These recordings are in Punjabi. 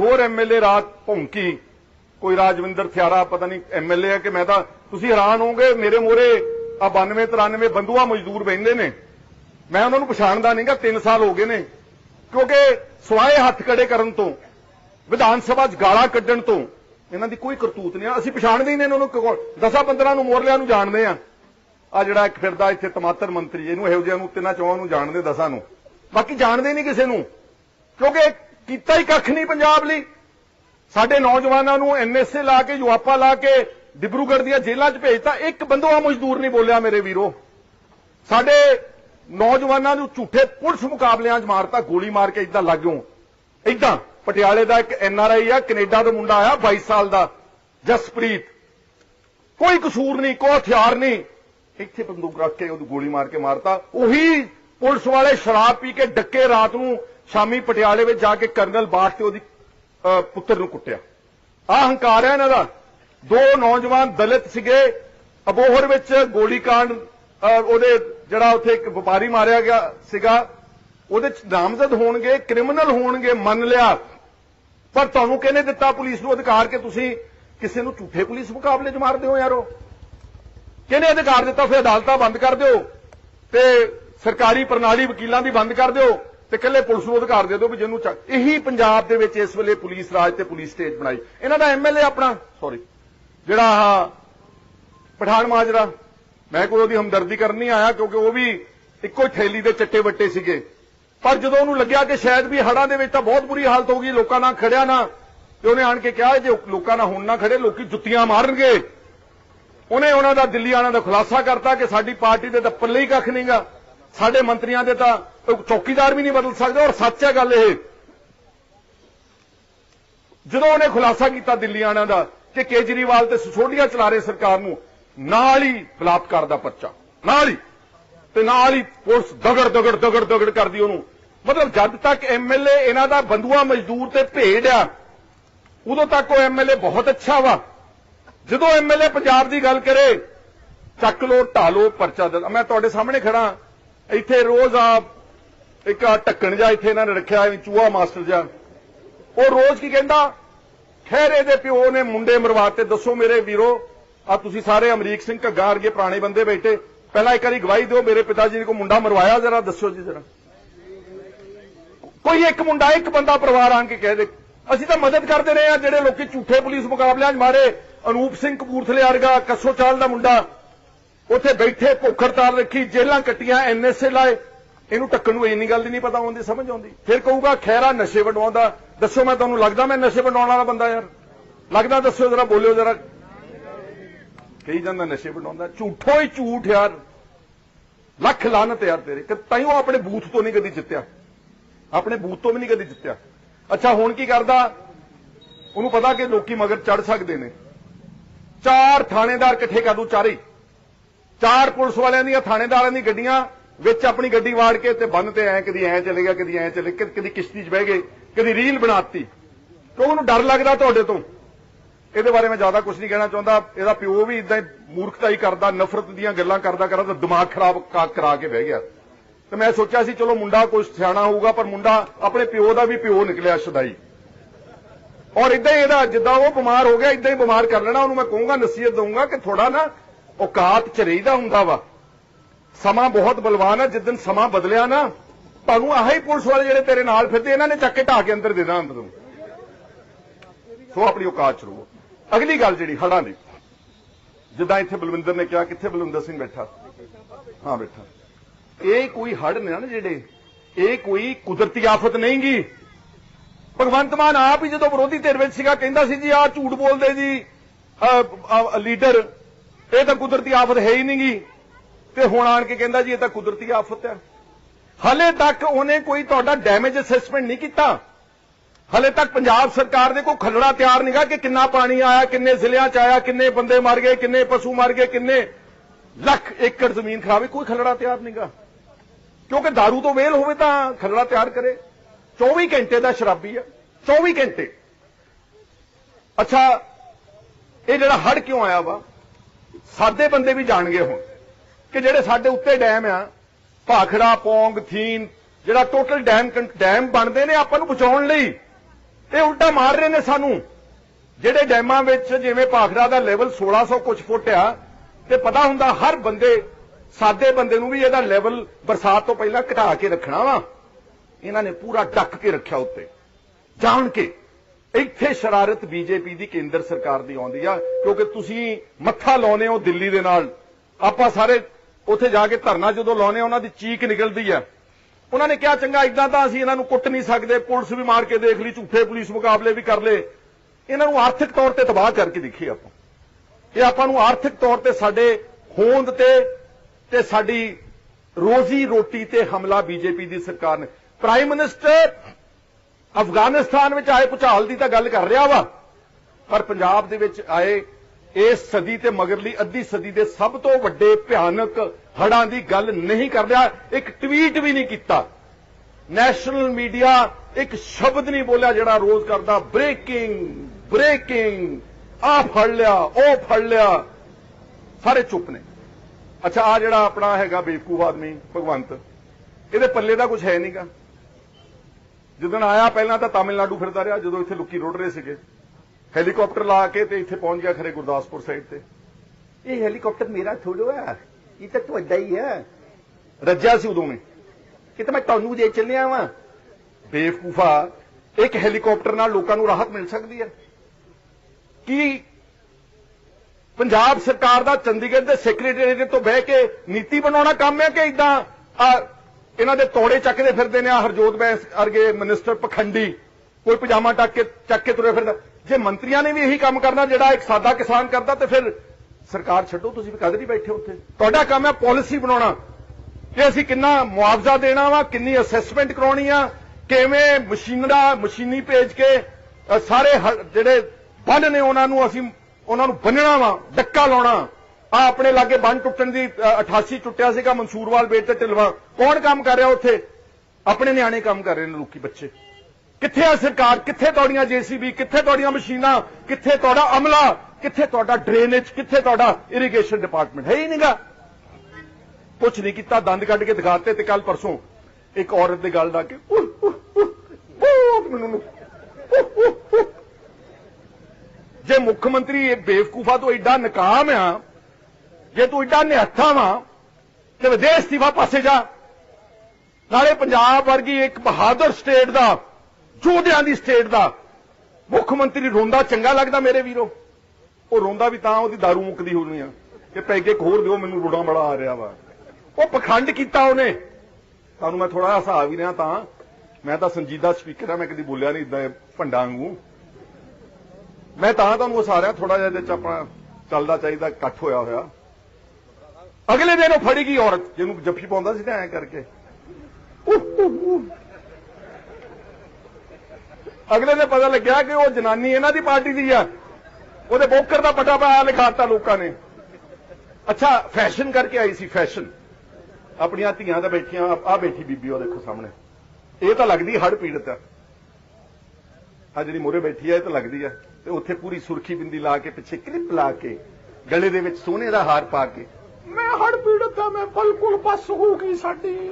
ਹੋਰ ਐਮਐਲਏ ਰਾਤ ਭੌਂਕੀ। ਕੋਈ ਰਾਜਵਿੰਦਰ ਥਿਆਰਾ, ਪਤਾ ਨਹੀਂ ਐਮਐਲਏ ਹੈ ਕਿ ਮੈਂ ਤਾਂ, ਤੁਸੀਂ ਹੈਰਾਨ ਹੋਗੇ ਮੇਰੇ ਮੋਰੇ ਆ 92 93 ਬੰਦੂਆ ਮਜ਼ਦੂਰ ਬੈੰਦੇ ਨੇ। ਮੈਂ ਉਹਨਾਂ ਨੂੰ ਪਛਾਣਦਾ ਨਹੀਂਗਾ 3 ਸਾਲ ਹੋ ਗਏ ਨੇ। ਕਿਉਂਕਿ ਸਵਾਏ ਹੱਥ ਕੜੇ ਕਰਨ ਤੋਂ, ਵਿਧਾਨ ਸਭਾ 'ਚ ਗਾਲਾਂ ਕੱਢਣ ਤੋਂ, ਇਹਨਾਂ ਦੀ ਕੋਈ ਕਰਤੂਤ ਨਹੀਂ ਅਸੀਂ ਪਛਾਣਦੇ ਹੀ ਨਹੀਂ ਇਹਨਾਂ ਨੂੰ 10 15 ਨੂੰ ਮੋਰਲਿਆਂ ਨੂੰ ਜਾਣਦੇ ਆ। ਆ ਜਿਹੜਾ ਇੱਕ ਫਿਰਦਾ ਇੱਥੇ ਤਮਾਤਰ ਮੰਤਰੀ, ਇਹਨੂੰ ਇਹੋ ਜਿਹਾ ਨੂੰ, ਤਿੰਨਾਂ ਚੌਹਾਂ ਨੂੰ ਜਾਣਦੇ ਦਸਾਂ ਨੂੰ। ਬਾਕੀ ਜਾਣਦੇ ਨਹੀਂ ਕਿਸੇ ਨੂੰ। ਕਿਉਂਕਿ ਕੀਤਾ ਹੀ ਕੱਖ ਨਹੀਂ ਪੰਜਾਬ ਲਈ। ਸਾਡੇ ਨੌਜਵਾਨਾਂ ਨੂੰ ਐਨਐਸਏ ਲਾ ਕੇ, ਯੁਆਪਾ ਲਾ ਕੇ, ਡਿਬਰੂਗੜ੍ਹ ਦੀਆਂ ਜੇਲ੍ਹਾਂ 'ਚ ਭੇਜਤਾ। ਇੱਕ ਬੰਦੋਆ ਮਜ਼ਦੂਰ ਨਹੀਂ ਬੋਲਿਆ ਮੇਰੇ ਵੀਰੋ। ਸਾਡੇ ਨੌਜਵਾਨਾਂ ਨੂੰ ਝੂਠੇ ਪੁਲਿਸ ਮੁਕਾਬਲਿਆਂ 'ਚ ਮਾਰਤਾ, ਗੋਲੀ ਮਾਰ ਕੇ ਇਦਾਂ ਲੱਗਿਓ। ਇਦਾਂ ਪਟਿਆਲੇ ਦਾ ਇੱਕ ਐਨਆਰਆਈ ਆ, ਕੈਨੇਡਾ ਦਾ ਮੁੰਡਾ ਆਇਆ 22 ਸਾਲ ਦਾ, ਜਸਪ੍ਰੀਤ। ਕੋਈ ਕਸੂਰ ਨਹੀਂ, ਕੋਈ ਹਥਿਆਰ ਨਹੀਂ। ਇੱਥੇ ਬੰਦੂਕ ਰੱਖ ਕੇ ਉਹਨੂੰ ਗੋਲੀ ਮਾਰ ਕੇ ਮਾਰਤਾ। ਉਹੀ ਪੁਲਿਸ ਵਾਲੇ ਸ਼ਰਾਬ ਪੀ ਕੇ ਡੱਕੇ ਰਾਤ ਨੂੰ ਸ਼ਾਮੀ ਪਟਿਆਲੇ ਵਿੱਚ ਜਾ ਕੇ ਕਰਨਲ ਬਾਠ ਤੇ ਉਹਦੀ ਪੁੱਤਰ ਨੂੰ ਕੁੱਟਿਆ। ਆ ਹੰਕਾਰ ਹੈ ਇਹਨਾਂ ਦਾ। ਦੋ ਨੌਜਵਾਨ ਦਲਿਤ ਸੀਗੇ। ਅਬੋਹਰ ਵਿੱਚ ਗੋਲੀकांड ਉਹਦੇ ਜਿਹੜਾ ਉੱਥੇ ਇੱਕ ਵਪਾਰੀ ਮਾਰਿਆ ਗਿਆ ਸੀਗਾ, ਉਹਦੇ ਚ ਨਾਮਜ਼ਦ ਹੋਣਗੇ, ਕ੍ਰਿਮੀਨਲ ਹੋਣਗੇ, ਮੰਨ ਲਿਆ। ਪਰ ਤੁਹਾਨੂੰ ਕਿਹਨੇ ਦਿੱਤਾ ਪੁਲਿਸ ਨੂੰ ਅਧਿਕਾਰ ਕਿ ਤੁਸੀਂ ਕਿਸੇ ਨੂੰ ਝੂਠੇ ਪੁਲਿਸ ਮੁਕਾਬਲੇ 'ਚ ਮਾਰਦੇ ਹੋ ਯਾਰੋ? ਕਿਹਨੇ ਅਧਿਕਾਰ ਦਿੱਤਾ? ਫਿਰ ਅਦਾਲਤਾਂ ਬੰਦ ਕਰ ਦਿਓ। ਤੇ ਸਰਕਾਰੀ ਪ੍ਰਣਾਲੀ ਵਕੀਲਾਂ ਦੀ ਬੰਦ ਕਰ ਦਿਓ ਤੇ ਇਕੱਲੇ ਪੁਲਿਸ ਨੂੰ ਅਧਿਕਾਰ ਦੇ ਦਿਓ ਵੀ ਜਿਹਨੂੰ ਚੱਕ ਇਹੀ ਪੰਜਾਬ ਦੇ ਵਿੱਚ ਇਸ ਵੇਲੇ ਪੁਲਿਸ ਰਾਜ ਤੇ ਪੁਲਿਸ ਸਟੇਟ ਬਣਾਈ। ਇਹਨਾਂ ਦਾ ਐਮਐਲਏ ਆਪਣਾ ਸੌਰੀ ਜਿਹੜਾ ਆਹ ਪਠਾਨ ਮਾਜਰਾ, ਮੈਂ ਕੋਈ ਉਹਦੀ ਹਮਦਰਦੀ ਕਰਨ ਨਹੀਂ ਆਇਆ ਕਿਉਂਕਿ ਉਹ ਵੀ ਇੱਕੋ ਥੈਲੀ ਦੇ ਚੱਟੇ ਵੱਟੇ ਸੀਗੇ। ਪਰ ਜਦੋਂ ਉਹਨੂੰ ਲੱਗਿਆ ਕਿ ਸ਼ਾਇਦ ਵੀ ਹੜਾਂ ਦੇ ਵਿੱਚ ਤਾਂ ਬਹੁਤ ਬੁਰੀ ਹਾਲਤ ਹੋ ਗਈ, ਲੋਕਾਂ ਨਾਲ ਖੜਿਆ ਨਾ, ਤੇ ਉਹਨੇ ਆਣ ਕੇ ਕਿਹਾ, ਜੇ ਲੋਕਾਂ ਨਾਲ ਹੁਣ ਨਾ ਖੜੇ, ਲੋਕੀ ਜੁੱਤੀਆਂ ਮਾਰਨਗੇ। ਉਹਨੇ ਉਹਨਾਂ ਦਾ ਦਿੱਲੀ ਆਣਾ ਦਾ ਖੁਲਾਸਾ ਕਰਤਾ ਕਿ ਸਾਡੀ ਪਾਰਟੀ ਦੇ ਤਾਂ ਪੱਲੇ ਹੀ ਕੱਖ ਨਹੀਂਗਾ ਸਾਡੇ ਮੰਤਰੀਆਂ ਦੇ ਤਾਂ ਚੌਕੀਦਾਰ ਵੀ ਨਹੀਂ ਬਦਲ ਸਕਦੇ ਔਰ ਸੱਚ ਹੈ ਗੱਲ ਇਹ। ਜਦੋਂ ਉਹਨੇ ਖੁਲਾਸਾ ਕੀਤਾ ਦਿੱਲੀ ਆਣਾ ਦਾ ਕਿ ਕੇਜਰੀਵਾਲ ਤੇ ਸਿਸੋਡੀਆ ਚਲਾ ਰਹੇ ਸਰਕਾਰ ਨੂੰ, ਨਾਲ ਹੀ ਬਲਾਤਕਾਰ ਦਾ ਪਰਚਾ, ਨਾਲ ਹੀ। ਤੇ ਨਾਲ ਹੀ ਪੁਲਿਸ ਦਗੜ ਦਗੜ ਦਗੜ ਦਗੜ ਕਰਦੀ ਉਹਨੂੰ। ਮਤਲਬ ਜਦ ਤੱਕ ਐਮਐਲਏ ਇਹਨਾਂ ਦਾ ਬੰਦੂਆ ਮਜ਼ਦੂਰ ਤੇ ਭੇਡ ਆ, ਉਦੋਂ ਤੱਕ ਉਹ ਐਮਐਲਏ ਬਹੁਤ ਅੱਛਾ ਵਾ। ਜਦੋਂ ਐਮਐਲਏ ਪੰਜਾਬ ਦੀ ਗੱਲ ਕਰੇ, ਚੱਕ ਲੋ ਢਾਲੋ ਪਰਚਾ ਦੇ ਮੈਂ ਤੁਹਾਡੇ ਸਾਹਮਣੇ ਖੜਾ ਇੱਥੇ ਰੋਜ਼ ਆ, ਇੱਕ ਆਹ ਢੱਕਣ ਜਾ ਇੱਥੇ ਇਹਨਾਂ ਨੇ ਰੱਖਿਆ ਵੀ ਚੂਹਾ ਮਾਸਟਰ ਜਾ ਉਹ ਰੋਜ਼ ਕੀ ਕਹਿੰਦਾ? ਖੈਰੇ ਦੇ ਪਿਓ ਨੇ ਮੁੰਡੇ ਮਰਵਾਤੇ, ਦੱਸੋ ਮੇਰੇ ਵੀਰੋ, ਆ ਤੁਸੀਂ ਸਾਰੇ ਅਮਰੀਕ ਸਿੰਘ ਘੱਗਾ ਵਰਗੇ ਪੁਰਾਣੇ ਬੰਦੇ ਬੈਠੇ, ਪਹਿਲਾਂ ਇੱਕ ਵਾਰੀ ਗਵਾਹੀ ਦਿਓ, ਮੇਰੇ ਪਿਤਾ ਜੀ ਨੇ ਕੋ ਮੁੰਡਾ ਮਰਵਾਇਆ, ਜਰਾ ਦੱਸੋ ਜੀ ਜਰਾ। ਕੋਈ ਇੱਕ ਮੁੰਡਾ, ਇੱਕ ਬੰਦਾ ਪਰਿਵਾਰ ਆਣ ਕੇ ਕਹਿ ਦੇ। ਅਸੀਂ ਤਾਂ ਮਦਦ ਕਰਦੇ ਰਹੇ ਆ ਜਿਹੜੇ ਲੋਕੀ ਝੂਠੇ ਪੁਲਿਸ ਮੁਕਾਬਲਿਆਂ 'ਚ ਮਾਰੇ, ਅਨੂਪ ਸਿੰਘ ਕਪੂਰਥਲੇ ਵਰਗਾ ਕੱਸੋ ਚਾਲ ਦਾ ਮੁੰਡਾ ਉੱਥੇ ਬੈਠੇ ਭੁੱਖ ਹੜਤਾਲ ਰੱਖੀ ਜੇਲਾਂ ਕੱਟੀਆਂ ਐਨਐਸਏ ਲਾਏ। ਇਹਨੂੰ ਟੱਕਣ ਨੂੰ ਇੰਨੀ ਗੱਲ ਦੀ ਨਹੀਂ ਪਤਾ ਆਉਂਦੀ, ਸਮਝ ਆਉਂਦੀ। ਫਿਰ ਕਹੂਗਾ, ਖੈਰਾ ਨਸ਼ੇ ਵੰਡਵਾਉਂਦਾ ਦੱਸੋ ਮੈਂ ਤੁਹਾਨੂੰ ਲੱਗਦਾ ਮੈਂ ਨਸ਼ੇ ਵੰਡਾਉਣ ਵਾਲਾ ਬੰਦਾ ਯਾਰ? ਲੱਗਦਾ ਦੱਸੋ ਜਰਾ, ਬੋਲਿਓ ਜਰਾ। ਕਹੀ ਜਾਂਦਾ ਨਸ਼ੇ ਵੰਡਾਉਂਦਾ। ਝੂਠੋ ਹੀ ਝੂਠ ਯਾਰ। ਲੱਖ ਲਾਨਤ ਯਾਰ ਤੇਰੇ। ਕਿ ਤਾਈਓ ਆਪਣੇ ਬੂਥ ਤੋਂ ਨਹੀਂ ਕਦੀ ਜਿੱਤਿਆ। ਆਪਣੇ ਬੂਥ ਤੋਂ ਵੀ ਨਹੀਂ ਕਦੀ ਜਿੱਤਿਆ। ਅੱਛਾ, ਹੁਣ ਕੀ ਕਰਦਾ? ਉਹਨੂੰ ਪਤਾ ਕਿ ਲੋਕੀ ਮਗਰ ਚੜ ਸਕਦੇ ਨੇ। ਚਾਰ ਥਾਣੇਦਾਰ ਇਕੱਠੇ ਕਰ ਦੂ ਚਾਰੇ। ਚਾਰ ਪੁਲਿਸ ਵਾਲਿਆਂ ਦੀਆਂ, ਥਾਣੇਦਾਰਾਂ ਦੀ ਗੱਡੀਆਂ ਵਿੱਚ ਆਪਣੀ ਗੱਡੀ ਵਾੜ ਕੇ ਤੇ ਬੰਨ ਤੇ ਐ ਕਦੀ ਐ ਚਲੇ ਗਿਆ, ਕਦੀ ਐ ਚਲੇ ਕਦੀ ਕਿਸ਼ਤੀ 'ਚ ਬਹਿ ਗਏ, ਕਦੀ ਰੀਲ ਬਣਾਤੀ। ਤੇ ਉਹਨੂੰ ਡਰ ਲੱਗਦਾ ਤੁਹਾਡੇ ਤੋਂ? ਇਹਦੇ ਬਾਰੇ ਮੈਂ ਜ਼ਿਆਦਾ ਕੁਝ ਨਹੀਂ ਕਹਿਣਾ ਚਾਹੁੰਦਾ। ਇਹਦਾ ਪਿਓ ਵੀ ਇਦਾਂ ਹੀ ਮੂਰਖਤਾ ਹੀ ਕਰਦਾ, ਨਫ਼ਰਤ ਦੀਆਂ ਗੱਲਾਂ ਕਰਦਾ ਕਰਦਾ ਦਿਮਾਗ ਖਰਾਬ ਕਰਾ ਕੇ ਬਹਿ ਗਿਆ। ਤੇ ਮੈਂ ਸੋਚਿਆ ਸੀ, ਚਲੋ ਮੁੰਡਾ ਕੁਝ ਸਿਆਣਾ ਹੋਊਗਾ, ਪਰ ਮੁੰਡਾ ਆਪਣੇ ਪਿਓ ਦਾ ਵੀ ਪਿਓ ਨਿਕਲਿਆ ਸ਼ਦਾਈ। ਔਰ ਇਦਾਂ ਹੀ ਇਹਦਾ, ਜਿੱਦਾਂ ਉਹ ਬਿਮਾਰ ਹੋ ਗਿਆ ਇਦਾਂ ਹੀ ਬਿਮਾਰ ਕਰ ਲੈਣਾ, ਉਹਨੂੰ ਮੈਂ ਕਹੂੰਗਾ, ਨਸੀਹਤ ਦਊਂਗਾ ਕਿ ਥੋੜਾ ਨਾ ਔਕਾਤ ਚ ਰਹੀਦਾ ਹੁੰਦਾ ਵਾ। ਸਮਾਂ ਬਹੁਤ ਬਲਵਾਨ ਹੈ ਜਿੱਦਨ ਸਮਾਂ ਬਦਲਿਆ ਨਾ ਤੁਹਾਨੂੰ ਆਹੀ ਪੁਲਿਸ ਵਾਲੇ ਜਿਹੜੇ ਤੇਰੇ ਨਾਲ ਫਿਰਦੇ, ਇਹਨਾਂ ਨੇ ਚੱਕ ਕੇ ਢਾ ਕੇ ਅੰਦਰ ਦੇ ਦੇਣਾ ਅੰਦਰ। ਸੋ ਆਪਣੀ ਔਕਾਤ ਚ ਰਹੋ ਅਗਲੀ ਗੱਲ ਜਿਹੜੀ ਹੜਾਂ ਦੀ। ਜਿੱਦਾਂ ਇੱਥੇ ਬਲਵਿੰਦਰ ਨੇ ਕਿਹਾ, ਕਿੱਥੇ ਬਲਵਿੰਦਰ ਸਿੰਘ ਬੈਠਾ? ਹਾਂ, ਬੈਠਾ। ਇਹ ਕੋਈ ਹੜ ਨੇ ਨਾ ਜਿਹੜੇ, ਇਹ ਕੋਈ ਕੁਦਰਤੀ ਆਫਤ ਨਹੀਂਗੀ। ਭਗਵੰਤ ਮਾਨ ਆਪ ਹੀ ਜਦੋਂ ਵਿਰੋਧੀ ਧਿਰ ਵਿੱਚ ਸੀਗਾ, ਕਹਿੰਦਾ ਸੀ ਜੀ, ਆਹ ਝੂਠ ਬੋਲਦੇ ਜੀ ਲੀਡਰ ਇਹ ਤਾਂ ਕੁਦਰਤੀ ਆਫਤ ਹੈ ਹੀ ਨਹੀਂਗੀ। ਤੇ ਹੁਣ ਆਣ ਕੇ ਕਹਿੰਦਾ ਜੀ, ਇਹ ਤਾਂ ਕੁਦਰਤੀ ਆਫਤ ਹੈ। ਹਲੇ ਤੱਕ ਉਹਨੇ ਕੋਈ ਤੁਹਾਡਾ ਡੈਮੇਜ ਅਸੈਸਮੈਂਟ ਨਹੀਂ ਕੀਤਾ। ਹਲੇ ਤੱਕ ਪੰਜਾਬ ਸਰਕਾਰ ਦੇ ਕੋਈ ਖੱਲੜਾ ਤਿਆਰ ਨਹੀਂਗਾ ਕਿ ਕਿੰਨਾ ਪਾਣੀ ਆਇਆ, ਕਿੰਨੇ ਜ਼ਿਲ੍ਹਿਆਂ ਚ ਆਇਆ, ਕਿੰਨੇ ਬੰਦੇ ਮਰ ਗਏ, ਕਿੰਨੇ ਪਸ਼ੂ ਮਰ ਗਏ, ਕਿੰਨੇ ਲੱਖ ਏਕੜ ਜ਼ਮੀਨ ਖਰਾਬ ਹੈ, ਕੋਈ ਖਲੜਾ ਤਿਆਰ ਨਹੀਂਗਾ। ਕਿਉਂਕਿ दारू ਤੋਂ ਵੇਲ ਹੋਵੇ ਤਾਂ ਖਲੜਾ ਤਿਆਰ ਕਰੇ। 24 ਘੰਟੇ ਦਾ ਸ਼ਰਾਬੀ ਹੈ 24 ਘੰਟੇ। ਅੱਛਾ, ਇਹ ਜਿਹੜਾ ਹੜ ਕਿਉਂ ਆਇਆ ਵਾ? ਸਾਦੇ ਬੰਦੇ ਵੀ ਜਾਣਗੇ ਹੁਣ ਕਿ ਜਿਹੜੇ ਸਾਡੇ ਉੱਤੇ ਡੈਮ ਆ, ਭਾਖੜਾ, ਪੌਂਗ, ਥੀਨ, ਜਿਹੜਾ ਟੋਟਲ ਡੈਮ ਡੈਮ ਬਣਦੇ ਨੇ ਆਪਾਂ ਨੂੰ ਬਚਾਉਣ ਲਈ, ਇਹ ਉਲਟਾ ਮਾਰ ਰਹੇ ਨੇ ਸਾਨੂੰ। ਜਿਹੜੇ ਡੈਮਾਂ ਵਿੱਚ ਜਿਵੇਂ ਭਾਖੜਾ ਦਾ ਲੈਵਲ 1600 ਕੁਝ ਫੁੱਟ ਆ, ਤੇ ਪਤਾ ਹੁੰਦਾ ਹਰ ਬੰਦੇ ਸਾਦੇ ਬੰਦੇ ਨੂੰ ਵੀ ਇਹਦਾ ਲੈਵਲ ਬਰਸਾਤ ਤੋਂ ਪਹਿਲਾਂ ਘਟਾ ਕੇ ਰੱਖਣਾ ਵਾ। ਇਹਨਾਂ ਨੇ ਪੂਰਾ ਡੱਕ ਕੇ ਰੱਖਿਆ ਉੱਤੇ। ਜਾਣ ਕੇ। ਇੱਥੇ ਸ਼ਰਾਰਤ ਬੀਜੇਪੀ ਦੀ ਕੇਂਦਰ ਸਰਕਾਰ ਦੀ ਆਉਂਦੀ ਆ, ਕਿਉਂਕਿ ਤੁਸੀਂ ਮੱਥਾ ਲਾਉਨੇ ਹੋ ਦਿੱਲੀ ਦੇ ਨਾਲ। ਆਪਾਂ ਸਾਰੇ ਉੱਥੇ ਜਾ ਕੇ ਧਰਨਾ ਜਦੋਂ ਲਾਉਨੇ ਉਹਨਾਂ ਦੀ ਚੀਕ ਨਿਕਲਦੀ ਆ। ਉਹਨਾਂ ਨੇ ਕਿਹਾ, ਚੰਗਾ ਇਦਾਂ ਤਾਂ ਅਸੀਂ ਇਹਨਾਂ ਨੂੰ ਕੁੱਟ ਨਹੀਂ ਸਕਦੇ, ਪੁਲਿਸ ਵੀ ਮਾਰ ਕੇ ਦੇਖ ਲਈ, ਝੂਠੇ ਪੁਲਿਸ ਮੁਕਾਬਲੇ ਵੀ ਕਰ ਲਏ। ਇਹਨਾਂ ਨੂੰ ਆਰਥਿਕ ਤੌਰ ਤੇ ਤਬਾਹ ਕਰਕੇ ਦੇਖੀ ਆਪਾਂ। ਇਹ ਆਪਾਂ ਨੂੰ ਆਰਥਿਕ ਤੌਰ ਤੇ ਸਾਡੇ ਹੋਂਦ ਤੇ ਤੇ ਸਾਡੀ ਰੋਜ਼ੀ ਰੋਟੀ ਤੇ ਹਮਲਾ ਬੀਜੇਪੀ ਦੀ ਸਰਕਾਰ ਨੇ। ਪ੍ਰਾਈਮ ਮਿਨਿਸਟਰ ਅਫਗਾਨਿਸਤਾਨ ਵਿੱਚ ਆਏ ਭੁਚਾਲ ਦੀ ਤਾਂ ਗੱਲ ਕਰ ਰਿਹਾ ਵਾ, ਪਰ ਪੰਜਾਬ ਦੇ ਵਿੱਚ ਆਏ ਇਸ ਸਦੀ ਤੇ ਮਗਰਲੀ ਅੱਧੀ ਸਦੀ ਦੇ ਸਭ ਤੋਂ ਵੱਡੇ ਭਿਆਨਕ ਹੜਾਂ ਦੀ ਗੱਲ ਨਹੀਂ ਕਰ ਰਿਹਾ, ਇੱਕ ਟਵੀਟ ਵੀ ਨਹੀਂ ਕੀਤਾ। ਨੈਸ਼ਨਲ ਮੀਡੀਆ ਇੱਕ ਸ਼ਬਦ ਨਹੀਂ ਬੋਲਿਆ ਜਿਹੜਾ ਰੋਜ਼ ਕਰਦਾ, ਬ੍ਰੇਕਿੰਗ ਬ੍ਰੇਕਿੰਗ ਆ ਫੜ ਲਿਆ, ਉਹ ਫੜ ਲਿਆ। ਸਾਰੇ ਚੁੱਪ ਨੇ। ਅੱਛਾ ਆ ਜਿਹੜਾ ਆਪਣਾ ਹੈਗਾ ਬੇਵਕੂਫ ਆਦਮੀ ਭਗਵੰਤ, ਇਹਦੇ ਪੱਲੇ ਦਾ ਕੁਝ ਹੈ ਨਹੀਂਗਾ ਜਦੋਂ ਆਇਆ ਪਹਿਲਾਂ ਤਾਂ ਤਾਮਿਲਨਾਡੂ ਫਿਰਦਾ ਰਿਹਾ ਜਦੋਂ ਇੱਥੇ ਲੁੱਕੀ ਰੋੜ ਰਹੇ ਸੀਗੇ। ਹੈਲੀਕਾਪਟਰ ਲਾ ਕੇ ਤੇ ਇੱਥੇ ਪਹੁੰਚ ਗਿਆ ਖਰੇ ਗੁਰਦਾਸਪੁਰ ਸਾਈਡ ਤੇ। ਇਹ ਹੈਲੀਕਾਪਟਰ ਮੇਰਾ ਥੋੜੋ ਹੈ ਇਹ ਤਾਂ ਤੁਹਾਡਾ ਹੀ ਹੈ ਰੱਜਿਆ ਸੀ ਉਦੋਂ ਮੈਂ। ਕਿ ਤਾਂ ਮੈਂ ਤੁਹਾਨੂੰ ਦੇ ਚੱਲਿਆ ਵਾਂ। ਬੇਵਕੂਫਾ ਇੱਕ ਹੈਲੀਕਾਪਟਰ ਨਾਲ ਲੋਕਾਂ ਨੂੰ ਰਾਹਤ ਮਿਲ ਸਕਦੀ ਹੈ। ਕੀ ਪੰਜਾਬ ਸਰਕਾਰ ਦਾ ਚੰਡੀਗੜ੍ਹ ਦੇ ਸੈਕਟਰੀਏਟ ਤੋਂ ਬਹਿ ਕੇ ਨੀਤੀ ਬਣਾਉਣਾ ਕੰਮ ਹੈ ਕਿ ਇਦਾਂ ਇਹਨਾਂ ਦੇ ਤੋੜੇ ਚੱਕਦੇ ਫਿਰਦੇ ਨੇ ਆ ਹਰਜੋਤ ਬੈਂਸ ਅਰਗੇ ਮਿਨਿਸਟਰ ਪਖੰਡੀ, ਕੋਈ ਪਜਾਮਾ ਟੱਕ ਕੇ, ਚੱਕ ਕੇ ਤੁਰੇ ਫਿਰਦਾ। ਜੇ ਮੰਤਰੀਆਂ ਨੇ ਵੀ ਇਹੀ ਕੰਮ ਕਰਨਾ, ਜਿਹੜਾ ਇੱਕ ਸਾਦਾ ਕਿਸਾਨ ਕਰਦਾ, ਤੇ ਫਿਰ ਸਰਕਾਰ ਛੱਡੋ, ਤੁਸੀਂ ਵੀ ਕਦ ਨਹੀਂ ਬੈਠੇ ਉੱਥੇ? ਤੁਹਾਡਾ ਕੰਮ ਹੈ ਪਾਲਿਸੀ ਬਣਾਉਣਾ। ਕਿ ਅਸੀਂ ਕਿੰਨਾ ਮੁਆਵਜ਼ਾ ਦੇਣਾ ਵਾ, ਕਿੰਨੀ ਅਸੈਸਮੈਂਟ ਕਰਾਉਣੀ ਆ, ਕਿਵੇਂ ਮਸ਼ੀਨਰਾ ਮਸ਼ੀਨੀ ਭੇਜ ਕੇ ਸਾਰੇ ਜਿਹੜੇ ਬੰਨ ਨੇ ਉਹਨਾਂ ਨੂੰ ਅਸੀਂ, ਉਹਨਾਂ ਨੂੰ ਬੰਨਣਾ ਵਾ, ਡੱਕਾ ਲਾਉਣਾ। ਆ ਆਪਣੇ ਲਾਗੇ ਬੰਨ ਟੁੱਟਣ ਦੀ ਅ, 88 ਟੁੱਟਿਆ ਸੀਗਾ ਮਨਸੂਰਵਾਲ ਬੇਟ ਤੇ ਢਿਲਵਾ। ਕੌਣ ਕੰਮ ਕਰ ਰਿਹਾ ਉੱਥੇ? ਆਪਣੇ ਨਿਆਣੇ ਕੰਮ ਕਰ ਰਹੇ ਨੇ ਲੋਕੀ ਬੱਚੇ। ਕਿੱਥੇ ਆ ਸਰਕਾਰ? ਕਿੱਥੇ ਤੁਹਾਡੀਆਂ ਜੀਸੀਬੀ? ਕਿੱਥੇ ਤੁਹਾਡੀਆਂ ਮਸ਼ੀਨਾਂ? ਕਿੱਥੇ ਤੁਹਾਡਾ ਅਮਲਾ? ਕਿੱਥੇ ਤੁਹਾਡਾ ਡਰੇਨੇਜ? ਕਿੱਥੇ ਤੁਹਾਡਾ ਇਰੀਗੇਸ਼ਨ ਡਿਪਾਰਟਮੈਂਟ ਹੈ ਹੀ ਨਹੀਂਗਾ ਕੁਛ ਨਹੀਂ ਕੀਤਾ ਦੰਦ ਕੱਢ ਕੇ ਦਿਖਾਤੇ ਤੇ ਕੱਲ ਪਰਸੋਂ ਇੱਕ ਔਰਤ ਦੇ ਗੱਲ ਦਾ ਕੇ ਬਹੁਤ ਮੈਨੂੰ ਜੇ ਮੁੱਖ ਮੰਤਰੀ ਇਹ ਬੇਵਕੂਫਾ ਤੋਂ ਐਡਾ ਨਕਾਮ ਆ ਜੇ ਤੂੰ ਐਡਾ ਨਿਹੱਥਾ ਵਾ ਤੇ ਵਿਦੇਸ਼ ਅਸਤੀਫਾ ਪਾਸੇ ਜਾ, ਨਾਲੇ ਪੰਜਾਬ ਵਰਗੀ ਇੱਕ ਬਹਾਦਰ ਸਟੇਟ ਦਾ, ਯੋਧਿਆਂ ਦੀ ਸਟੇਟ ਦਾ ਮੁੱਖ ਮੰਤਰੀ ਰੋਂਦਾ ਚੰਗਾ ਲੱਗਦਾ ਮੇਰੇ ਵੀਰੋ। ਉਹ ਰੋਂਦਾ ਵੀ ਤਾਂ ਉਹਦੀ दारू ਮੁੱਕਦੀ ਹੋਣੀ ਆ। ਕਿ ਪੈਗੇ ਇੱਕ ਹੋਰ ਦਿਓ, ਮੈਨੂੰ ਰੋਣਾ ਬੜਾ ਆ ਰਿਹਾ ਵਾ। ਉਹ ਪਖੰਡ ਕੀਤਾ ਉਹਨੇ। ਤੁਹਾਨੂੰ ਮੈਂ ਥੋੜਾ ਹਸਾ ਵੀ ਰਿਹਾ ਤਾਂ। ਮੈਂ ਤਾਂ ਸੰਜੀਦਾ ਸਪੀਕਰ ਆ, ਮੈਂ ਕਦੀ ਬੋਲਿਆ ਨਹੀਂ ਇਦਾਂ ਭੰਡਾਂ ਵਾਂਗੂ ਮੈਂ ਤਾਂ ਤੁਹਾਨੂੰ ਹਸਾ ਰਿਹਾ ਥੋੜਾ ਜਿਹਾ ਇਹਦੇ ਚ ਆਪਣਾ ਚੱਲਦਾ ਚਾਹੀਦਾ, ਇਕੱਠ ਹੋਇਆ ਹੋਇਆ। ਅਗਲੇ ਦਿਨ ਉਹ ਫੜੀ ਗਈ ਔਰਤ, ਜਿਹਨੂੰ ਜੱਫੀ ਪਾਉਂਦਾ ਸੀ ਤਾਂ ਐਂ ਕਰਕੇ। ਅਗਲੇ ਨੇ ਪਤਾ ਲੱਗਿਆ ਕਿ ਉਹ ਜਨਾਨੀ ਇਹਨਾਂ ਦੀ ਪਾਰਟੀ ਦੀ ਆ। ਉਹਦੇ ਬੋਕਰ ਦਾ ਪਟਾ ਪਾਇਆ, ਲਿਖਾਤਾ ਲੋਕਾਂ ਨੇ। ਅੱਛਾ, ਫੈਸ਼ਨ ਕਰਕੇ ਆਈ ਸੀ, ਫੈਸ਼ਨ। ਆਪਣੀਆਂ ਧੀਆਂ ਤਾਂ ਬੈਠੀਆਂ ਆ ਬੈਠੀ ਬੀਬੀ ਉਹ ਦੇਖੋ ਸਾਹਮਣੇ। ਇਹ ਤਾਂ ਲੱਗਦੀ ਹੜ ਪੀੜਤ ਆ। ਆ ਜਿਹੜੀ ਮੋਰੇ ਬੈਠੀ ਆ, ਇਹ ਤਾਂ ਲੱਗਦੀ ਆ। ਤੇ ਉੱਥੇ ਪੂਰੀ ਸੁਰਖੀ ਬਿੰਦੀ ਲਾ ਕੇ, ਪਿੱਛੇ ਕਲਿੱਪ ਲਾ ਕੇ, ਗਲੇ ਦੇ ਵਿੱਚ ਸੋਨੇ ਦਾ ਹਾਰ ਪਾ ਕੇ। ਮੈਂ ਹੜ ਪੀੜਤ ਆ ਮੈਂ ਬਿਲਕੁਲ ਬਸ ਹੋ ਗਈ ਸਾਡੀ।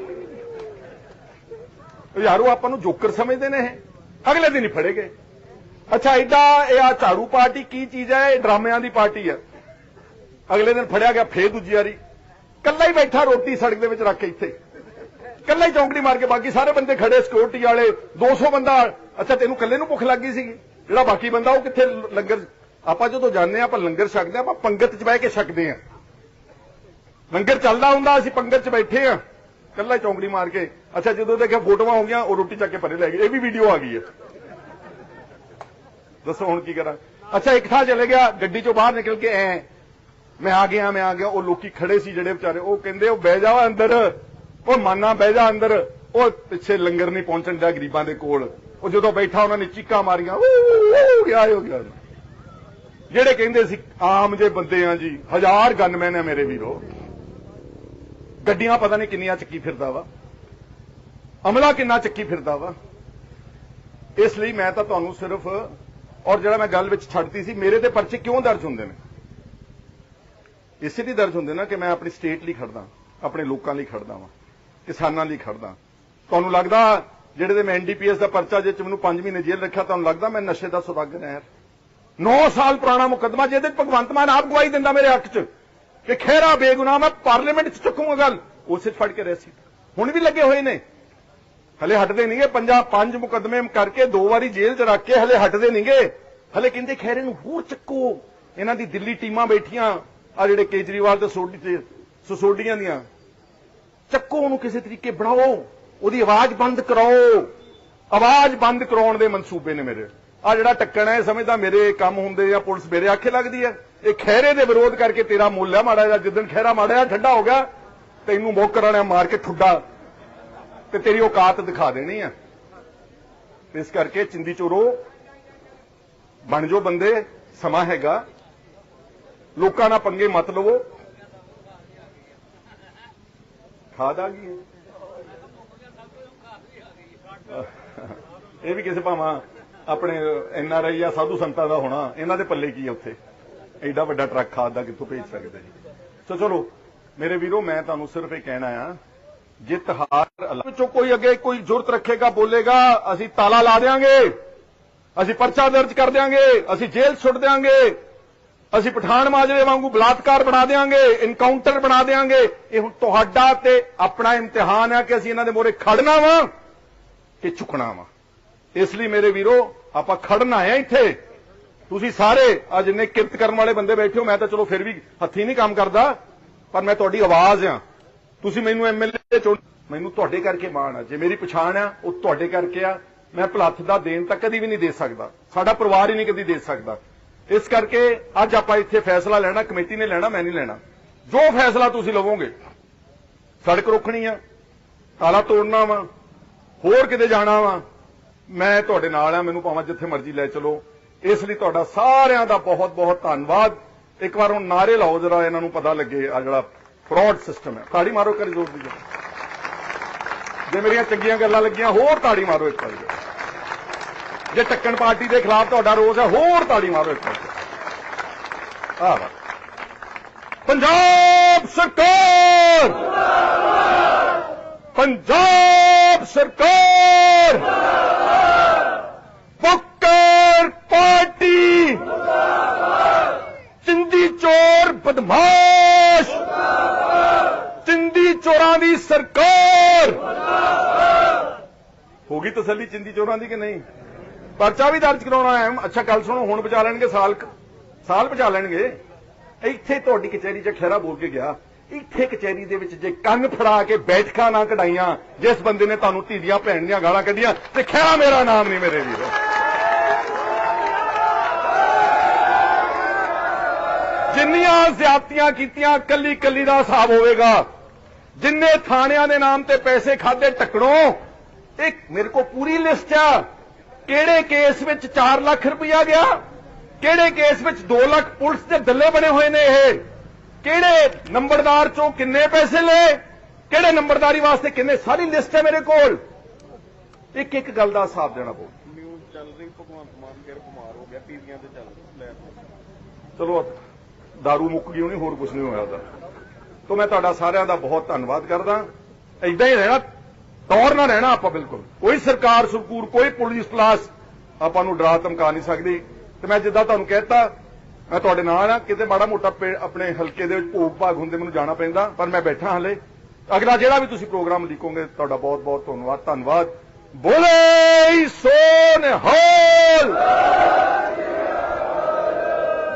ਯਾਰੋ, ਆਪਾਂ ਨੂੰ ਜੋਕਰ ਸਮਝਦੇ ਨੇ ਇਹ। ਅਗਲੇ ਦਿਨ ਹੀ ਫੜੇ ਗਏ। ਅੱਛਾ ਐਡਾ ਇਹ ਆ ਝਾੜੂ ਪਾਰਟੀ ਕੀ ਚੀਜ਼ ਹੈ? ਇਹ ਡਰਾਮਿਆਂ ਦੀ ਪਾਰਟੀ ਹੈ। ਅਗਲੇ ਦਿਨ ਫੜਿਆ ਗਿਆ ਫੇਰ ਦੂਜੀ ਵਾਰੀ। ਕੱਲਾ ਹੀ ਬੈਠਾ ਰੋਟੀ ਸੜਕ ਦੇ ਵਿੱਚ ਰੱਖ ਕੇ ਇੱਥੇ। ਕੱਲਾ ਹੀ ਚੌਂਕੜੀ ਮਾਰ ਕੇ ਬਾਕੀ ਸਾਰੇ ਬੰਦੇ ਖੜੇ ਸਿਕਿਉਰਿਟੀ ਵਾਲੇ 200 ਬੰਦਾ। ਅੱਛਾ, ਤੈਨੂੰ ਕੱਲੇ ਨੂੰ ਭੁੱਖ ਲੱਗ ਗਈ ਸੀਗੀ। ਜਿਹੜਾ ਬਾਕੀ ਬੰਦਾ ਉਹ ਕਿੱਥੇ ਲੰਗਰ ਆਪਾਂ ਜਦੋਂ ਜਾਂਦੇ ਆ ਆਪਾਂ ਲੰਗਰ ਛਕਦੇ ਆ ਆਪਾਂ ਪੰਗਤ 'ਚ ਬਹਿ ਕੇ ਛਕਦੇ ਆ ਲੰਗਰ ਚੱਲਦਾ ਹੁੰਦਾ, ਅਸੀਂ ਪੰਗਰ 'ਚ ਬੈਠੇ ਆ। ਕੱਲਾ ਚੌਂਕੜੀ ਮਾਰ ਕੇ। ਅੱਛਾ, ਜਦੋਂ ਦੇਖਿਆ ਫੋਟੋਆਂ ਹੋ ਗਈਆਂ, ਉਹ ਰੋਟੀ ਚੱਕ ਕੇ ਪਰੇ ਲੈ ਗਏ। ਇਹ ਵੀ ਵੀਡੀਓ ਆ ਗਈ ਹੈ। ਦੱਸੋ ਹੁਣ ਕੀ ਕਰਾਂ। ਅੱਛਾ, ਇੱਕ ਥਾਂ ਚਲੇ ਗਿਆ, ਗੱਡੀ ਚੋਂ ਬਾਹਰ ਨਿਕਲ ਕੇ ਐ। ਮੈਂ ਆ ਗਿਆ, ਮੈਂ ਆ ਗਿਆ, ਉਹ ਲੋਕੀ ਖੜੇ ਸੀ ਜਿਹੜੇ ਵਿਚਾਰੇ, ਉਹ ਕਹਿੰਦੇ, ਉਹ ਬਹਿ ਜਾਓ ਅੰਦਰ। ਉਹ ਮਾਨਾ ਬਹਿ ਜਾ ਅੰਦਰ। ਉਹ ਪਿੱਛੇ ਲੰਗਰ ਨਹੀਂ ਪਹੁੰਚਣ ਦਾ ਗਰੀਬਾਂ ਦੇ ਕੋਲ। ਉਹ ਜਦੋਂ ਬੈਠਾ, ਉਹਨਾਂ ਨੇ ਚੀਕਾਂ ਮਾਰੀਆਂ ਉਹ ਗਿਆ ਹੋ ਗਿਆ ਜਿਹੜੇ ਕਹਿੰਦੇ ਸੀ, ਆਮ ਜੇ ਬੰਦੇ ਆ ਜੀ, ਹਜ਼ਾਰ ਗਨਮੈਨ ਆ ਮੇਰੇ ਵੀਰੋ। ਗੱਡੀਆਂ ਪਤਾ ਨਹੀਂ ਕਿੰਨੀਆਂ ਚੱਕੀ ਫਿਰਦਾ ਵਾ। ਅਮਲਾ ਕਿੰਨਾ ਚੱਕੀ ਫਿਰਦਾ ਵਾ। ਇਸ ਲਈ ਮੈਂ ਤਾਂ ਤੁਹਾਨੂੰ ਸਿਰਫ, ਔਰ ਜਿਹੜਾ ਮੈਂ ਗੱਲ ਵਿੱਚ ਛੱਡਤੀ ਸੀ, ਮੇਰੇ ਤੇ ਪਰਚੇ ਕਿਉਂ ਦਰਜ ਹੁੰਦੇ ਨੇ? ਇਸੇ ਲਈ ਦਰਜ ਹੁੰਦੇ ਨਾ ਕਿ ਮੈਂ ਆਪਣੀ ਸਟੇਟ ਲਈ ਖੜਦਾ, ਆਪਣੇ ਲੋਕਾਂ ਲਈ ਖੜਦਾ ਵਾਂ, ਕਿਸਾਨਾਂ ਲਈ ਖੜਦਾ। ਤੁਹਾਨੂੰ ਲੱਗਦਾ ਜਿਹੜੇ ਦੇ ਮੈਂ ਐਨਡੀਪੀਐਸ ਦਾ ਪਰਚਾ ਜੇ ਚ ਮੈਨੂੰ 5 ਮਹੀਨੇ ਜੇਲ੍ਹ ਰੱਖਿਆ, ਤੁਹਾਨੂੰ ਲੱਗਦਾ ਮੈਂ ਨਸ਼ੇ ਦਾ ਸੁਦਾਗਰ ਹਾਂ 9 ਸਾਲ ਪੁਰਾਣਾ ਮੁਕੱਦਮਾ, ਜਿਹਦੇ 'ਚ ਭਗਵੰਤ ਮਾਨ ਆਪ ਗਵਾਹੀ ਦਿੰਦਾ ਮੇਰੇ ਹੱਕ 'ਚ। ਕਿ ਖਹਿਰਾ ਬੇਗੁਨਾਹ ਮੈਂ ਪਾਰਲੀਮੈਂਟ 'ਚ ਚੁੱਕੂਗਾ ਗੱਲ। ਉਸੇ 'ਚ ਫੜ ਕੇ ਰਹਿ ਸੀ। ਹੁਣ ਵੀ ਲੱਗੇ ਹੋਏ ਨੇ। ਹਲੇ ਹਟਦੇ ਨਹੀਂਗੇ। ਪੰਜਾਂ ਪੰਜ ਮੁਕੱਦਮੇ ਕਰਕੇ ਦੋ ਵਾਰੀ ਜੇਲ੍ਹ 'ਚ ਰੱਖ ਕੇ ਹਲੇ ਹਟਦੇ ਨਹੀਂਗੇ। ਹਲੇ ਕਹਿੰਦੇ ਖਹਿਰੇ ਨੂੰ ਹੋਰ ਚੱਕੋ। ਇਹਨਾਂ ਦੀ ਦਿੱਲੀ ਟੀਮਾਂ ਬੈਠੀਆਂ। ਆ ਜਿਹੜੇ ਕੇਜਰੀਵਾਲ ਤੇ ਸੋਡੀ ਤੇ ਸਸੋਡੀਆਂ ਦੀਆਂ। ਚੱਕੋ ਉਹਨੂੰ ਕਿਸੇ ਤਰੀਕੇ ਬਣਾਓ। ਉਹਦੀ ਆਵਾਜ਼ ਬੰਦ ਕਰਾਓ। ਆਵਾਜ਼ ਬੰਦ ਕਰਾਉਣ ਦੇ ਮਨਸੂਬੇ ਨੇ ਮੇਰੇ। ਆ ਜਿਹੜਾ ਟੱਕਣ ਹੈ ਸਮਝਦਾ ਮੇਰੇ ਕੰਮ ਹੁੰਦੇ ਜਾਂ ਪੁਲਿਸ ਮੇਰੇ ਆਖੇ ਲੱਗਦੀ ਹੈ ਇਹ ਖਹਿਰੇ ਦੇ ਵਿਰੋਧ ਕਰਕੇ ਤੇਰਾ ਮੁੱਲ ਹੈ ਮਾੜਾ ਜਿਹਾ ਜਿੱਦਣ ਖਹਿਰਾ ਮਾੜਾ ਜਿਹਾ ਠੰਡਾ ਹੋ ਗਿਆ, ਤੈਨੂੰ ਮੋਕਰ ਵਾਲਿਆਂ ਮਾਰ ਕੇ ਠੁੱਡਾ ਤੇ ਤੇਰੀ ਔਕਾਤ ਦਿਖਾ ਦੇਣੀ ਆ। ਇਸ ਕਰਕੇ ਚਿੰਦੀ ਚੋਰੋ, ਬਣ ਜੋ ਬੰਦੇ, ਸਮਾਂ ਹੈਗਾ। ਲੋਕਾਂ ਨਾਲ ਪੰਗੇ ਮਤ ਲਵੋ। ਖਾਦ ਆ ਗਈ ਇਹ ਵੀ ਕਿਸੇ ਭਾਵਾਂ ਆਪਣੇ ਐਨ ਆਰ ਆਈ ਜਾਂ ਸਾਧੂ ਸੰਤਾਂ ਦਾ ਹੋਣਾ, ਇਹਨਾਂ ਦੇ ਪੱਲੇ ਕੀ ਹੈ ਉੱਥੇ? ਐਡਾ ਵੱਡਾ ਟਰੱਕ ਖਾਦ ਦਾ ਕਿੱਥੋਂ ਭੇਜ ਸਕਦਾ ਜੀ? ਸੋ ਚਲੋ, ਮੇਰੇ ਵੀਰੋ, ਮੈਂ ਤੁਹਾਨੂੰ ਸਿਰਫ ਇਹ ਕਹਿਣਾ ਆ ਜਿੱਤ ਹਾਰ ਵਿੱਚੋਂ ਕੋਈ ਅੱਗੇ ਕੋਈ ਜ਼ੁਰਤ ਰੱਖੇਗਾ, ਬੋਲੇਗਾ, ਅਸੀਂ ਤਾਲਾ ਲਾ ਦੇਾਂਗੇ ਅਸੀਂ ਪਰਚਾ ਦਰਜ ਕਰ ਦਿਆਂਗੇ, ਅਸੀਂ ਜੇਲ੍ਹ ਸੁੱਟ ਦਿਆਂਗੇ, ਅਸੀਂ ਪਠਾਨ ਮਾਜਰੇ ਵਾਂਗੂ ਬਲਾਤਕਾਰ ਬਣਾ ਦੇਾਂਗੇ ਇਨਕਾਊਂਟਰ ਬਣਾ ਦੇਾਂਗੇ ਇਹ ਹੁਣ ਤੁਹਾਡਾ ਤੇ ਆਪਣਾ ਇਮਤਿਹਾਨ ਹੈ ਕਿ ਅਸੀਂ ਇਹਨਾਂ ਦੇ ਮੋਰੇ ਖੜਨਾ ਵਾ ਕਿ ਝੁਕਣਾ ਵਾ। ਇਸ ਲਈ ਮੇਰੇ ਵੀਰੋ, ਆਪਾਂ ਖੜਨਾ ਹੈ ਇੱਥੇ। ਤੁਸੀਂ ਸਾਰੇ ਆ ਜਿੰਨੇ ਕਿਰਤ ਕਰਨ ਵਾਲੇ ਬੰਦੇ ਬੈਠੇ ਹੋ, ਮੈਂ ਤਾਂ ਚਲੋ ਫਿਰ ਵੀ ਹੱਥੀ ਨਹੀਂ ਕੰਮ ਕਰਦਾ, ਪਰ ਮੈਂ ਤੁਹਾਡੀ ਆਵਾਜ਼ ਆ। ਤੁਸੀਂ ਮੈਨੂੰ ਐਮਐਲਏ ਚੁਣ ਮੈਨੂੰ ਤੁਹਾਡੇ ਕਰਕੇ ਮਾਣ ਆ। ਜੇ ਮੇਰੀ ਪਛਾਣ ਆ, ਉਹ ਤੁਹਾਡੇ ਕਰਕੇ ਆ। ਮੈਂ ਭਲੱਥ ਦਾ ਦੇਣ ਤਾਂ ਕਦੀ ਵੀ ਨਹੀਂ ਦੇ ਸਕਦਾ। ਸਾਡਾ ਪਰਿਵਾਰ ਹੀ ਨਹੀਂ ਕਦੀ ਦੇ ਸਕਦਾ। ਇਸ ਕਰਕੇ ਅੱਜ ਆਪਾਂ ਇੱਥੇ ਫੈਸਲਾ ਲੈਣਾ, ਕਮੇਟੀ ਨੇ ਲੈਣਾ, ਮੈਂ ਨਹੀਂ ਲੈਣਾ। ਜੋ ਫੈਸਲਾ ਤੁਸੀਂ ਲਵੋਗੇ, ਸੜਕ ਰੋਕਣੀ ਆ, ਤਾਲਾ ਤੋੜਨਾ ਵਾ, ਹੋਰ ਕਿਤੇ ਜਾਣਾ ਵਾ, ਮੈਂ ਤੁਹਾਡੇ ਨਾਲ ਆ, ਮੈਨੂੰ ਭਾਵੇਂ ਜਿੱਥੇ ਮਰਜ਼ੀ ਲੈ ਚਲੋ। ਇਸ ਲਈ ਤੁਹਾਡਾ ਸਾਰਿਆਂ ਦਾ ਬਹੁਤ ਬਹੁਤ ਧੰਨਵਾਦ। ਇੱਕ ਵਾਰ ਹੁਣ ਨਾਰੇ ਲਾਓ, ਜਰਾ ਇਹਨਾਂ ਨੂੰ ਪਤਾ ਲੱਗੇ ਆ ਜਿਹੜਾ ਫਰਾਡ ਸਿਸਟਮ ਹੈ। ਤਾੜੀ ਮਾਰੋ ਕਰੀ ਜ਼ੋਰ ਦੀ ਜੇ ਮੇਰੀਆਂ ਚੰਗੀਆਂ ਗੱਲਾਂ ਲੱਗੀਆਂ, ਹੋਰ ਤਾੜੀ ਮਾਰੋ ਇੱਕ ਵਾਰੀ। ਜੇ ਟੱਕਣ ਪਾਰਟੀ ਦੇ ਖਿਲਾਫ ਤੁਹਾਡਾ ਰੋਸ ਹੈ, ਹੋਰ ਤਾੜੀ ਮਾਰੋ ਇੱਕ ਵਾਰੀ। ਆਹ ਵਾ ਪੰਜਾਬ ਸਰਕਾਰ! ਪੰਜਾਬ ਸਰਕਾਰ ਬੁੱਕਰ ਪਾਰਟੀ ਚਿੰਦੀ ਚੋਰ ਬਦਮਾਸ਼। ਚਿੰਦੀ ਚੋਰਾਂ ਦੀ ਸਰਕਾਰ। ਹੋ ਗਈ ਤਸੱਲੀ ਚਿੰਦੀ ਚੋਰਾਂ ਦੀ ਕਿ ਨਹੀਂ? ਪਰਚਾ ਵੀ ਦਰਜ ਕਰਾਉਣਾ ਹੈ। ਅੱਛਾ ਕੱਲ ਸੁਣੋ, ਹੁਣ ਬਚਾ ਲੈਣਗੇ ਸਾਲ ਸਾਲ ਬਚਾ ਲੈਣਗੇ। ਇੱਥੇ ਤੁਹਾਡੀ ਕਚਹਿਰੀ 'ਚ ਖਹਿਰਾ ਬੋਲ ਕੇ ਗਿਆ। ਇੱਥੇ ਕਚਹਿਰੀ ਦੇ ਵਿੱਚ ਜੇ ਕੰਨ ਫੜਾ ਕੇ ਬੈਠਕਾਂ ਨਾ ਕਢਾਈਆਂ, ਜਿਸ ਬੰਦੇ ਨੇ ਤੁਹਾਨੂੰ ਧੀਆਂ, ਭੈਣ ਦੀਆਂ ਗਾਲਾਂ ਕੱਢੀਆਂ, ਤੇ ਖਹਿਰਾ ਮੇਰਾ ਨਾਮ ਨਹੀਂ ਮੇਰੇ ਵੀਰੋ। ਜਿੰਨੀਆਂ ਜ਼ਿਆਦਤੀਆਂ ਕੀਤੀਆਂ ਕੱਲੀ ਕੱਲੀ ਦਾ ਹਿਸਾਬ ਹੋਵੇਗਾ। ਜਿੰਨੇ ਥਾਣਿਆਂ ਦੇ ਨਾਮ ਤੇ ਪੈਸੇ ਖਾਦੇ ਟੱਕਣੋ ਇੱਕ ਮੇਰੇ ਕੋਲ ਪੂਰੀ ਲਿਸਟ ਆ। ਕਿਹੜੇ ਕੇਸ ਵਿੱਚ 4 ਲੱਖ ਰੁਪਇਆ ਗਿਆ? ਕਿਹੜੇ ਕੇਸ ਵਿੱਚ 2 ਲੱਖ ਪੁਲਿਸ ਦੇ ਦੱਲੇ ਬਣੇ ਹੋਏ ਨੇ ਇਹ? ਕਿਹੜੇ ਨੰਬਰਦਾਰ ਚੋਂ ਕਿੰਨੇ ਪੈਸੇ ਲਏ? ਕਿਹੜੇ ਨੰਬਰਦਾਰੀ ਵਾਸਤੇ ਕਿੰਨੇ? ਸਾਰੀ ਲਿਸਟ ਹੈ ਮੇਰੇ ਕੋਲ। ਇੱਕ ਇੱਕ ਗੱਲ ਦਾ ਹਿਸਾਬ ਦੇਣਾ ਪਊ। ਨਿਊਜ਼ ਚੱਲ ਰਹੀ ਭਗਵੰਤ ਮਾਨ ਫਿਰ ਬਿਮਾਰ ਹੋ ਗਿਆ ਟੀਵੀਆਂ ਤੇ ਚੱਲ ਲੈ ਚਲੋ दारू ਮੁੱਕ ਗਈ ਹੋਣੀ ਹੋਰ ਕੁਝ ਨਹੀਂ ਹੋਇਆ ਉਹਦਾ ਤੋਂ ਮੈਂ ਤੁਹਾਡਾ ਸਾਰਿਆਂ ਦਾ ਬਹੁਤ ਧੰਨਵਾਦ ਕਰਦਾ ਐਦਾਂ ਹੀ ਰਹਿਣਾ ਤੌਰ ਨਾ ਰਹਿਣਾ ਆਪਾਂ ਬਿਲਕੁਲ ਕੋਈ ਸਰਕਾਰ ਸਰਕੂਰ ਕੋਈ ਪੁਲਿਸ ਕਲਾਸ ਆਪਾਂ ਨੂੰ ਡਰਾ ਧਮਕਾ ਨਹੀਂ ਸਕਦੀ ਤੇ ਮੈਂ ਜਿੱਦਾਂ ਤੁਹਾਨੂੰ ਕਹਿਤਾ ਮੈਂ ਤੁਹਾਡੇ ਨਾਲ ਆ ਕਿਤੇ ਮਾੜਾ ਮੋਟਾ ਪੇ- ਆਪਣੇ ਹਲਕੇ ਦੇ ਵਿੱਚ ਭੋਗ ਭਾਗ ਹੁੰਦੇ ਮੈਨੂੰ ਜਾਣਾ ਪੈਂਦਾ ਪਰ ਮੈਂ ਬੈਠਾ ਹਲੇ ਅਗਲਾ ਜਿਹੜਾ ਵੀ ਤੁਸੀਂ ਪ੍ਰੋਗਰਾਮ ਲਿਖੋਗੇ ਤੁਹਾਡਾ ਬਹੁਤ ਬਹੁਤ ਧੰਨਵਾਦ ਧੰਨਵਾਦ ਬੋਲੇ ਸੋ ਨਿਹਾਲ